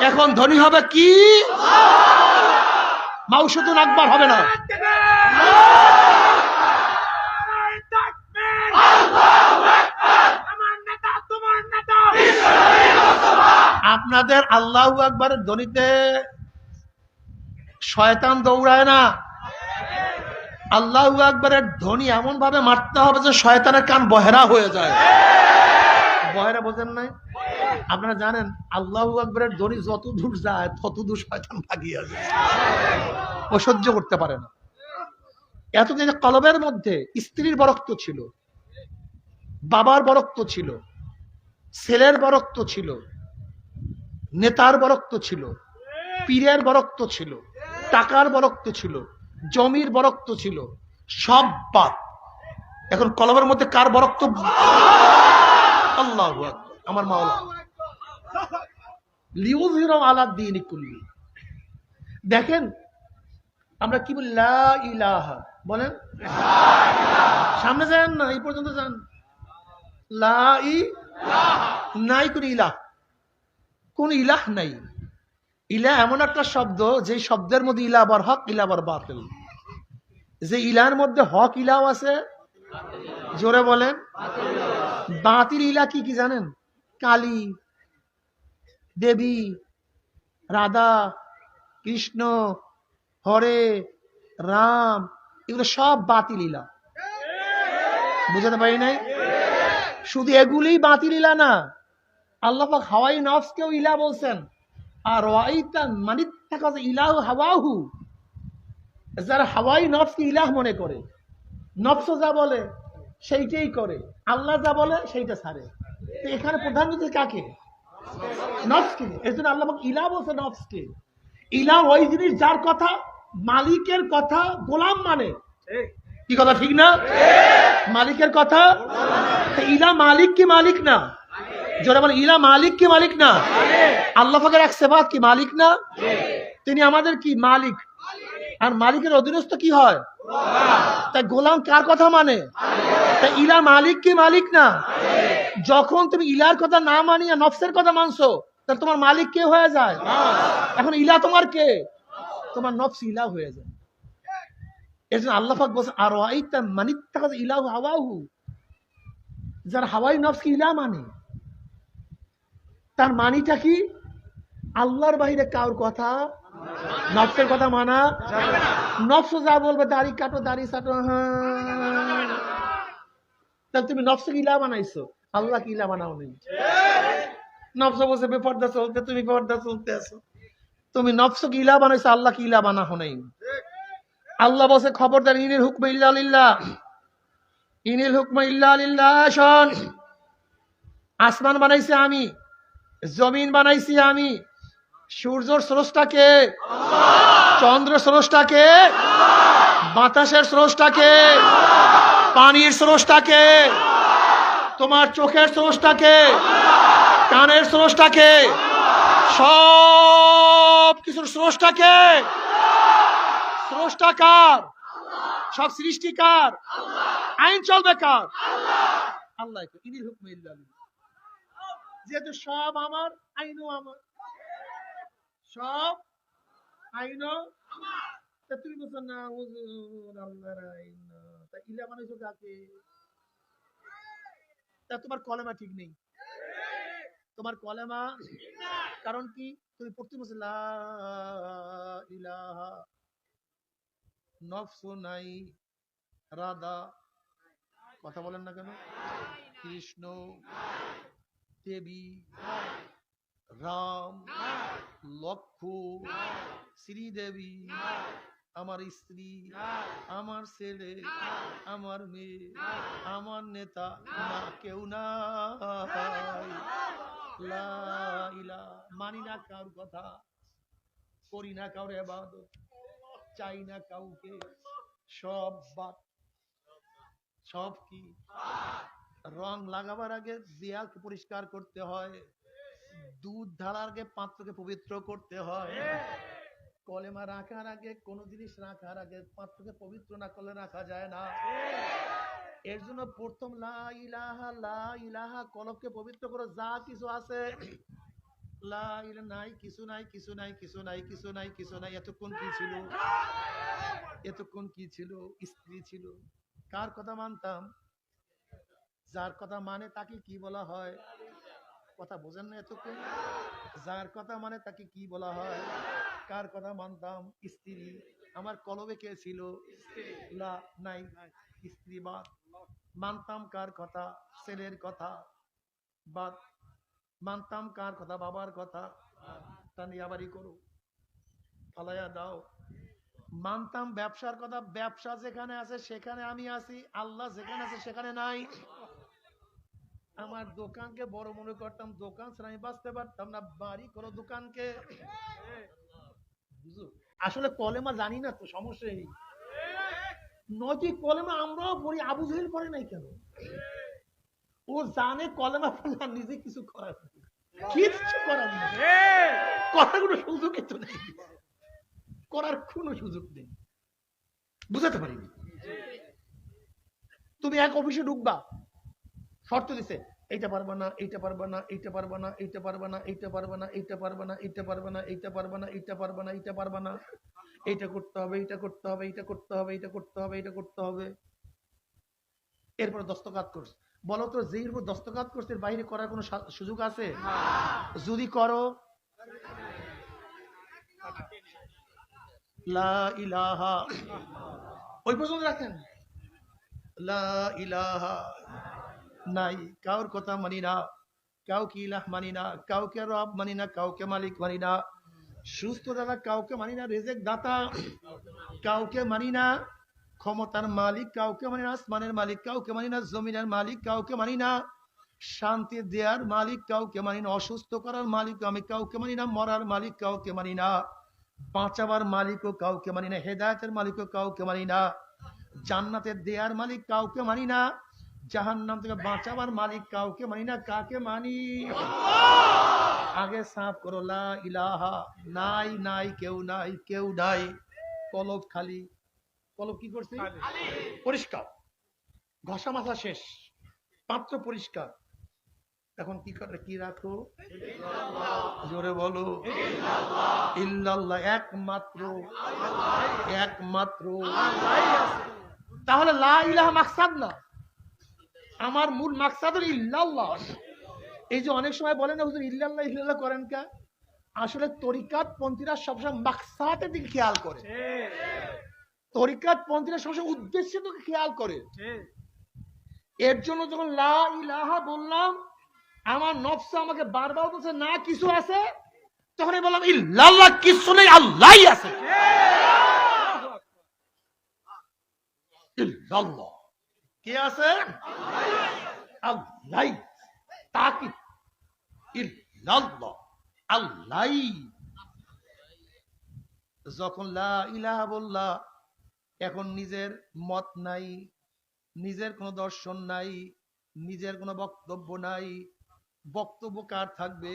এখন ধনী হবে কি? মাউসুদুন আকবার হবে না। আপনাদের আল্লাহ আকবরের ধ্বনিতে শয়তান দৌড়ায় না। আল্লাহ আকবরের ধ্বনি এমন ভাবে মারতে হবে যে শয়তানের কান বহেরা হয়ে যায়। বহেরা বোঝেন নাই? আপনারা জানেন, আল্লাহ আকবরের ধ্বনি যত দূর যায় তত দূর শয়তান ভাগিয়ে যায় ও সহ্য করতে পারে না। এতদিন কলবের মধ্যে স্ত্রীর বরক্ত ছিল, বাবার বরক্ত ছিল, ছেলের বরক্ত ছিল, নেতার বরক্ত ছিল, পীরের বরক্ত ছিল, টাকার বরক্ত ছিল, জমির বরক্ত ছিল, সব বাদ। এখন কলমের মধ্যে কার বরক্ত? আল্লাহ আমার মাওলা। লিউজির আলা দিন কুল্লি। দেখেন, আমরা কি বলি? ইলাহা। বলেন? সামনে যান না, এই পর্যন্ত যান। লা ই নাই কোন ইলাহ। কোন ইলাহ নাই। ইলা এমন একটা শব্দ যে শব্দের মধ্যে ইলা আবার হক ইলা আবার বাতিল। যে ইলার মধ্যে হক ইলাও আছে, জোরে বলেন। বাতিল ইলা কি কি জানেন? কালী, দেবী, রাধা, কৃষ্ণ, হরে, রাম, এগুলো সব বাতিল ইলা বুঝাতে পারি নাই? শুধু এগুলি বাতিল ইলা না, আল্লাহ হাওয়াই নফসকেও ইলা বলছেন, আর ইলাহ হাওয়াহু। যারা হাওয়াই নফসকে ইলাহ মনে করে নফস যা বলে, সেইটাই করে। আল্লাহ যা বলে, সেইটা ছাড়ে। এখানে প্রধানমন্ত্রী কাকে? নফসকে। এর জন্য আল্লাহ ইলা বলছে নফসকে। ইলা ওই জিনিস যার কথা মালিকের কথা গোলাম মানে। কি কথা, ঠিক না? মালিকের কথা? ইলা মালিক কি মালিক না? জোরে বলে ইলা মালিক কি মালিক না? আল্লাহ পাকের এক সেবাত কি মালিক না? তিনি আমাদের কি? মালিক। আর মালিকের অধীনস্থ কি হয়? তাই গোলাম কার কথা মানে? তাই ইলা মালিক কি মালিক না? যখন তুমি ইলার কথা না মানিয়া নফসের কথা মানছো তাহলে তোমার মালিক কে হয়ে যায়? এখন ইলা তোমার কে? তোমার নফস ইলা হয়ে যায়। এর জন্য আল্লাহ পাক বলছে আর ওয়াইতা মানিত থাকা ইলাহু হাওয়াহু? যার হাওয়াই নফসকে ইলা মানে? তার মানিটা কি? আল্লাহর বাহিরে কার কথা নফসের কথা মানা নফস যা বলবে, দাড়ি কাটো দাড়ি কাটো হ্যাঁ। তাহলে তুমি নফসকে ইলা বানাইছো? আল্লাহ কি ইলা বানাও নেই? নফস বসে বেপর্দা চলতে, তুমি বেপর্দা চলতে আছো তুমি নফসকে ইলা বানাইছো আল্লাহ কি ইলা বানাও নেই? আল্লাহ বসে খবরদার, ইনিল হুকম ইল্লা লিল্লাহ। ইনিল হুকম ইল্লা লিল্লাহ, শোন। আসমান বানাইছে আমি, জমিন বানাইছি আমি। সূর্যর স্রষ্টাকে, চন্দ্র স্রষ্টাকে, বাতাসের স্রষ্টাকে, পানির স্রষ্টাকে তোমার চোখের স্রষ্টাকে, কানের স্রষ্টাকে, সব কিছুর স্রষ্টাকে। স্রষ্টাকার সব সৃষ্টিকার আইন চলবে কার? আল্লাহ যেহেতু সব আমার, আইনও আমার। সব আইনও তুমি বলছো না ইলা বানাইছো কাকে? তা তোমার কলেমা ঠিক নেই। তোমার কলেমা কারণ কি? তুমি পড়তে লা ইলাহা নাই রাধা কথা বলেন না কেন? কৃষ্ণ, দেবী, রাম লক্ষ্য শ্রীদেবী আমার স্ত্রী আমার ছেলে আমার মেয়ে আমার নেতা না কেউ না মানি না কার কথা করি না কাউরে এবাদত চাই না কাউকে সব বাদ। সব কি? রং লাগাবার আগে দেয়ালকে পরিষ্কার করতে হয় দুধ ঢালার আগে পাত্রকে পবিত্র করতে হয়। কলেমা রাখার আগে, কোন জিনিস রাখার আগে, পাত্রকে পবিত্র না করলে রাখা যায় না। এর জন্য প্রথম লা ইলাহা লা ইলাহা কলবকে পবিত্র করে, যা কিছু আছে। লা ইলা নাই, কিছু নাই কিছু নাই কিছু নাই কিছু নাই কিছু নাই, এতক্ষণ কি ছিল? এতক্ষণ কি ছিল? স্ত্রী ছিল। কার কথা মানতাম? যার কথা মানে তাকে কি বলা হয়? কথা বোঝেন না এতক্ষণ? যার কথা মানে তাকে কি বলা হয়? কার কথা মানতাম? স্ত্রী। আমার কলবে কে ছিল? লা নাই। স্ত্রী বাদ। মানতাম কার কথা? ছেলের কথা। বাদ। মানতাম কার কথা? বাবার কথা। তা নিয়ে আবারই করো। ফালাইয়া দাও। মানতাম ব্যবসার কথা। ব্যবসা যেখানে আছে সেখানে আমি আছি। আল্লাহ যেখানে আছে সেখানে নাই। আমার দোকানকে বড় মনে করতাম, দোকান ছাড়া আমি বাঁচতে পারতাম না, বাড়ি কোনো দোকানকে? আসলে কলেমা জানি না তো সমস্যা এই নয়টি কলেমা আমরাও পড়ি, আবু জহেল পড়ে নাই কেন? ও জানে কলেমা পড়লে আর নিজে কিছু করার। কিচ্ছু করার নেই। করার কোনো সুযোগই তো নেই। করার কোনো সুযোগ নেই। বুঝাতে পারিনি। তুমি এক অফিসে ঢুকবা শর্ত দিছে এইটা পারবে না এইটা পারবে না এইটা পারবে না এইটা পারবে না এইটা পারবে না এইটা পারবে না এইটা পারবে না এইটা পারবে না এইটা পারবে না এইটা পারবে না এইটা করতে হবে এইটা করতে হবে এইটা করতে হবে এইটা করতে হবে এইটা করতে হবে এরপর দস্তকাত করছে বলো তো উপর দস্তকাত করছে বাইরে করার কোনো সুযোগ আছে যদি করো লা ইলাহা ওই পর্যন্ত রাখেন লা ইলাহা নাই কাউর কথা মানি না কাউকে ইলাহ মানি না কাউকে রব মানি না কাউকে মালিক মানি না সুস্থ দাদা কাউকে মানি না রেজেক দাতা কাউকে মানি না ক্ষমতার মালিক কাউকে মানি না আসমানের মালিক কাউকে মানি না জমিনের মালিক কাউকে মানি না শান্তি দেয়ার মালিক কাউকে মানি না অসুস্থ করার মালিক আমি কাউকে মানি না মরার মালিক কাউকে মানি না বাঁচাবার মালিকও কাউকে মানি না হেদায়তের মালিকও কাউকে মানি না জান্নাতের দেয়ার মালিক কাউকে মানি না জাহান্নাম থেকে বাঁচাবার মালিক কাউকে মানি না কাকে মানি? আগে সাফ করো লা ইলাহা নাই নাই কেউ নাই কেউ নাই কলব খালি। কলব কি করছে? পরিষ্কার। ঘষা মাথা শেষ। পাত্র পরিষ্কার। এখন কি করে কি রাখো? জোরে বলো। ইল্লাল্লাহ। একমাত্র। একমাত্র। তাহলে লা ইলাহা মাকসাদ না। আমার মূল মাকসাদ হলো ইল্লাল্লাহ। এই যে অনেক সময় বলেন না হুজুর ইল্লাল্লাহ ইল্লাল্লাহ করেন কা? আসলে তরিকাত পন্থীরা সবসময় মাকসাদের দিকে খেয়াল করে। তরিকাত পন্থীরা সবসময় উদ্দেশ্যের দিকে খেয়াল করে। এর জন্য যখন লা ইলাহা বললাম আমার নফস আমাকে বারবার বলছে না কিছু আছে? তখন বললাম ইল্লাল্লাহ কিছু নেই আল্লাহই আছে। ইল্লাল্লাহ। কে আছে? আল্লাহ। তাকি ইল্লাল্লাহ। আল্লাহ। যখন লা ইলাহা বললা এখন নিজের মত নাই নিজের কোনো দর্শন নাই নিজের কোনো বক্তব্য নাই বক্তব্য কার থাকবে?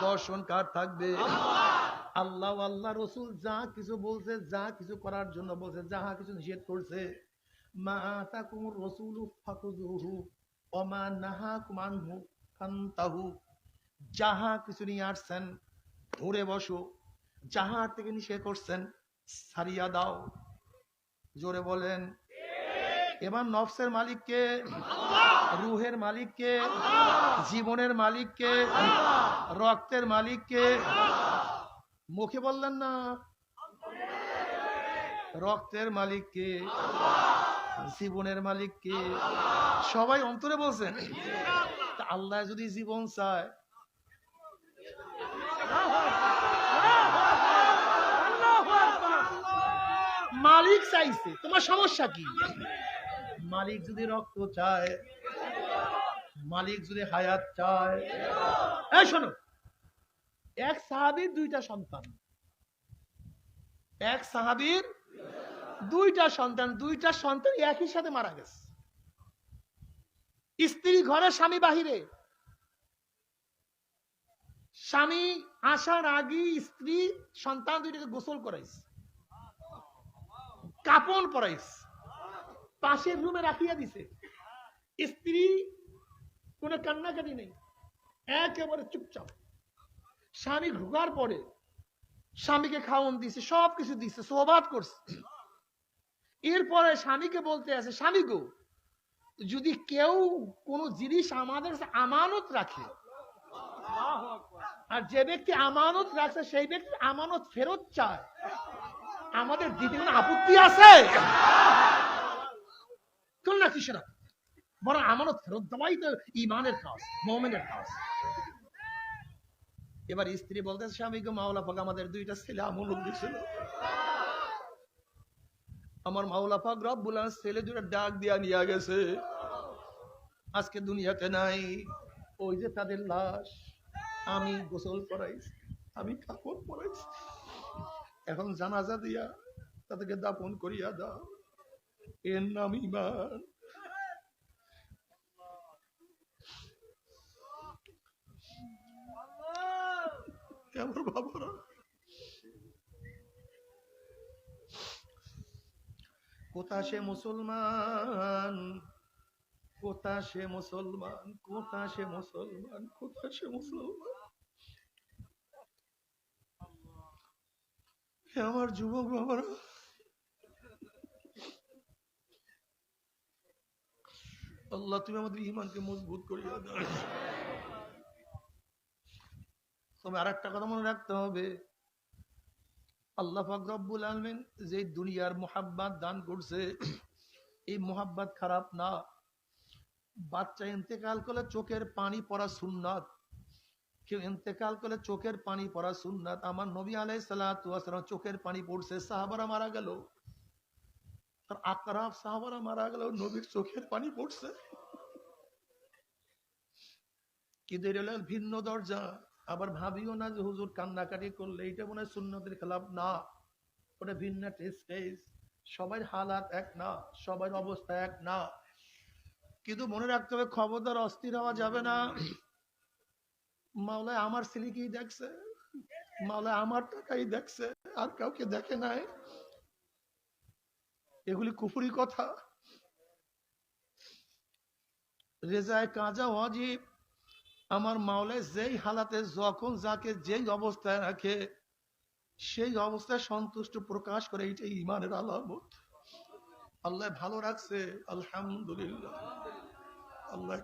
দর্শন কার থাকবে? আল্লাহ আল্লাহ রসুল যা কিছু বলছে যা কিছু করার জন্য বলছে যাহা কিছু নিষেধ করছে মা তাকুম রসুল ফাকুজুহু অমা নাহা কুমানহু যাহা কিছু নিয়ে আসছেন, ধরে বসো। যাহা থেকে নিষেধ করছেন, সারিয়া দাও। জোরে বলেন, এবার নফসের মালিককে, রুহের মালিককে, জীবনের মালিককে, রক্তের মালিককে, মুখে বললেন না, রক্তের মালিককে। জীবনের মালিককে সবাই অন্তরে বলছেন। আল্লাহ যদি জীবন চায়। মালিক চাইছে, তোমার সমস্যা কি? মালিক যদি রক্ত চায়, মালিক যদি হায়াত চায়। এই শোনো, এক সাহাবীর দুইটা সন্তান। এক সাহাবীর দুইটা সন্তান দুইটা সন্তান একই সাথে মারা গেছে। স্ত্রী ঘরে, স্বামী বাহিরে। স্বামী আসার আগে স্ত্রী সন্তান দুইটাকে গোসল করাইছে। কাপড় পরাইছে। পাশের রুমে রাখিয়া দিছে। স্ত্রী কোনো কান্নাকাটি নেই। একেবারে চুপচাপ। স্বামী ঢোকার পরে স্বামীকে খাওয়ান দিছে সব কিছু দিছে, সোহবাদ করছে। এরপরে স্বামীকে বলতে আছে, স্বামী গো, যদি কেউ কোনো জিনিস আমাদের আমানত রাখে, আর যে ব্যক্তি আমানত রাখছে, সেই ব্যক্তি আমানত ফেরত চায়, আমাদের দিতে কোনো আপত্তি আছে? না কিসের? বরং আমানত ফেরত দেওয়াই তো ইমানের কাজ, মোমেনের কাজ। এবার স্ত্রী বলতে স্বামীকে মাওলা পাক আমাদের দুইটা ছেলে আমল দিয়েছিল। আমার মাওলা পাক রব্বুল আলামিন ছেলে দুটো ডাক দিয়া নিয়ে গেছে। আজকে দুনিয়াতে নাই, ওই যে তাদের লাশ, আমি গোসল করাইছি, আমি কাপড় পরাইছি। এখন জানাজা দিয়া তাদেরকে দাপন করিয়া দাও। এর নাম ইমান আমার বাবারা। কোথা সে মুসলমান? কোথা সে মুসলমান? কোথা সে মুসলমান? কোথা সে মুসলমান? আমার যুবক বাবারা। আল্লাহ, তুমি আমাদের ইমানকে মজবুত করিয়া দাও। তবে আর একটা কথা মনে রাখতে হবে। আল্লাহ পাক রব্বুল আলমিন যে দুনিয়ার মোহাব্বাত দান করছে, এই মোহাব্বাত খারাপ না। বাচ্চা ইন্তেকাল করলে চোখের পানি পড়া সুন্নাত। কেউ ইন্তেকাল করলে চোখের পানি পড়া সুন্নাত। আমার নবী আলাই সালাম চোখের পানি পড়ছে, সাহাবারা মারা গেল। তার আকরাফ সাহাবারা মারা গেল, নবীর চোখের পানি পড়ছে। কিন্তু ভিন্ন দরজা। আবার ভাবিও না যে হুজুর কান্নাকাটি করলে এটা মনে হয় সুন্নতের খেলাফ। না, ওটা ভিন্ন সবাই হালাত এক না, সবার অবস্থা এক না। কিন্তু মনে রাখতে হবে খবরদার অস্থির হওয়া যাবে না। মাওলায় আমার ছেলেকেই দেখছে, মাওলায় আমার টাকাই দেখছে, আর কাউকে দেখে নাই। এগুলি কুফুরি কথা। রেজায় কাজা ওয়াজিব। আমার মাওলায় যেই হালাতে, যখন যাকে যেই অবস্থায় রাখে, সেই অবস্থায় সন্তুষ্ট প্রকাশ করে, এইটাই ইমানের আলামত। আল্লাহ ভালো রাখছে, আলহামদুলিল্লাহ। আল্লাহ